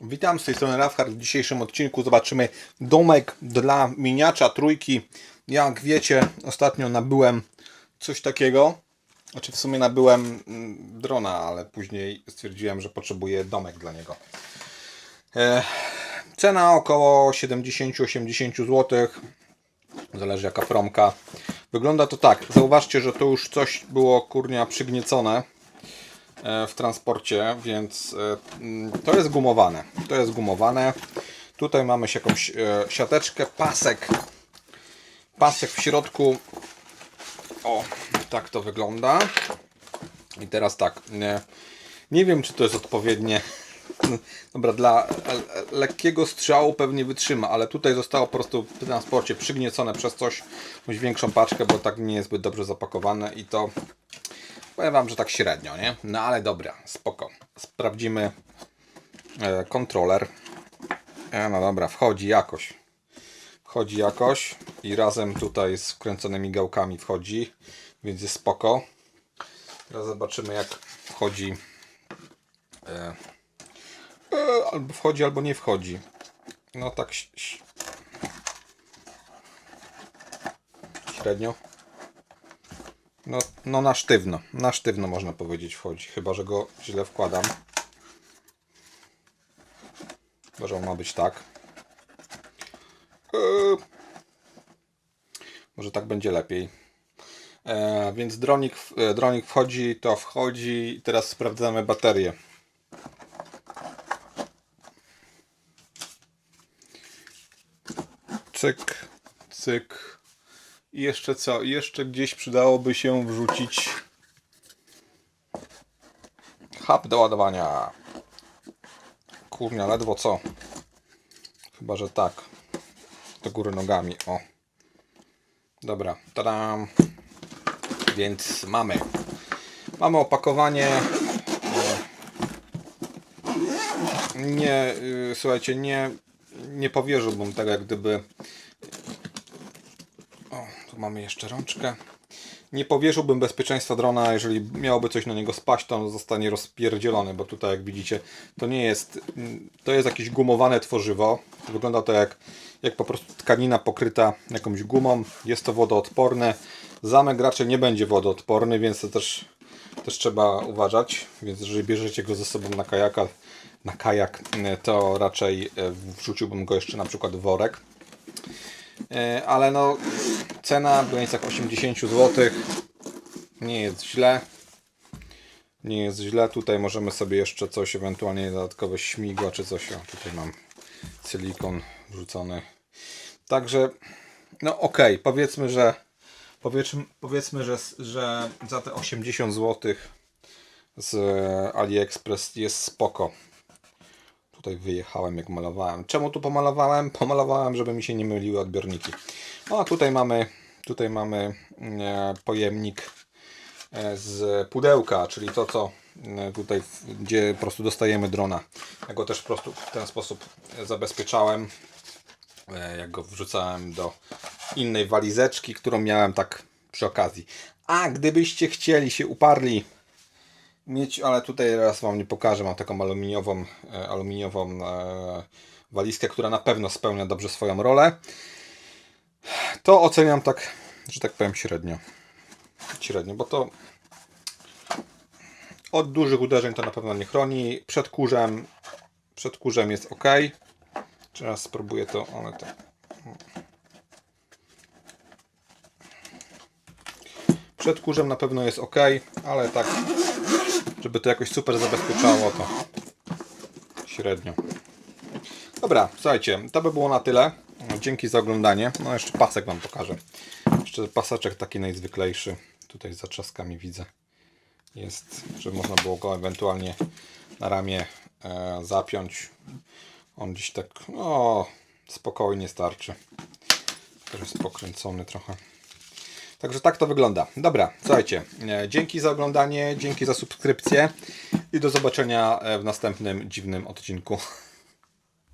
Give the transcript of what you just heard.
Witam z tej strony Rafhard. W dzisiejszym odcinku zobaczymy domek dla miniacza trójki. Jak wiecie, ostatnio nabyłem coś takiego. Znaczy w sumie nabyłem mm, drona, ale później stwierdziłem, że potrzebuję domek dla niego. E, cena około 70-80 zł. Zależy jaka promka. Wygląda to tak. Zauważcie, że to już coś było kurnia przygniecone w transporcie, więc e, mm, to jest gumowane. To jest gumowane. Tutaj mamy jakąś e, siateczkę, pasek. Pasek w środku. O, tak to wygląda. I teraz tak. Nie, nie wiem, czy to jest odpowiednie. Dobra, dla e, lekkiego strzału pewnie wytrzyma, ale tutaj zostało po prostu w transporcie przygniecone przez coś, jakąś większą paczkę, bo tak nie jest zbyt dobrze zapakowane i to Powiem Wam, że tak średnio, nie? No ale dobra, spoko. Sprawdzimy e, kontroler. E, no dobra, wchodzi jakoś. Wchodzi jakoś i razem tutaj z wkręconymi gałkami wchodzi, więc jest spoko. Teraz zobaczymy jak wchodzi. E, e, albo wchodzi, albo nie wchodzi. No tak średnio. No, no na sztywno, na sztywno można powiedzieć wchodzi, chyba że go źle wkładam. Chyba, że on ma być tak. Eee, może tak będzie lepiej. Eee, więc dronik, e, dronik wchodzi, to wchodzi. Teraz sprawdzamy baterię. Cyk, cyk. I jeszcze co? Jeszcze gdzieś przydałoby się wrzucić hub do ładowania. Kurnia, ledwo co. Chyba, że tak. Do góry nogami. O. Dobra, tadam. Więc mamy. Mamy opakowanie. Nie, y, słuchajcie, nie, nie powierzyłbym tego jak gdyby tu mamy jeszcze rączkę. Nie powierzyłbym bezpieczeństwa drona, jeżeli miałoby coś na niego spaść, to on zostanie rozpierdzielony, bo tutaj jak widzicie, to nie jest, to jest jakieś gumowane tworzywo. Wygląda to jak, jak po prostu tkanina pokryta jakąś gumą. Jest to wodoodporne. Zamek raczej nie będzie wodoodporny, więc to też, też trzeba uważać. Więc jeżeli bierzecie go ze sobą na kajaka, na kajak, to raczej y, wrzuciłbym go jeszcze na przykład w worek. E, ale no cena w granicach 80 zł nie jest źle. Nie jest źle, tutaj możemy sobie jeszcze coś, ewentualnie dodatkowe śmigła czy coś, o tutaj mam silikon wrzucony. Także no okej, powiedzmy, że powiedzmy, powiedzmy że, że za te 80 zł z AliExpress jest spoko Tutaj wyjechałem jak malowałem. Czemu tu pomalowałem? Pomalowałem, żeby mi się nie myliły odbiorniki. No a tutaj mamy, tutaj mamy e, pojemnik e, z pudełka, czyli to co e, tutaj, gdzie po prostu dostajemy drona. Ja go też po prostu w ten sposób zabezpieczałem. Jak go wrzucałem do innej walizeczki, którą miałem tak przy okazji. A gdybyście chcieli się uparli mieć, ale tutaj teraz Wam nie pokażę. Mam taką aluminiową, e, aluminiową e, walizkę, która na pewno spełnia dobrze swoją rolę. To oceniam tak, że tak powiem średnio. Średnio, bo to od dużych uderzeń to na pewno nie chroni. Przed kurzem, przed kurzem jest ok. Teraz spróbuję to, ale to przed kurzem na pewno jest ok, ale tak żeby to jakoś super zabezpieczało, to średnio. Dobra, słuchajcie, to by było na tyle. Dzięki za oglądanie. No jeszcze pasek Wam pokażę. Jeszcze paseczek taki najzwyklejszy. Tutaj za trzaskami widzę. Jest, żeby można było go ewentualnie na ramię e, zapiąć. On gdzieś tak, no, spokojnie starczy. Jest pokręcony trochę. Także tak to wygląda. Dobra, słuchajcie, e, dzięki za oglądanie, dzięki za subskrypcję i do zobaczenia e, w następnym dziwnym odcinku.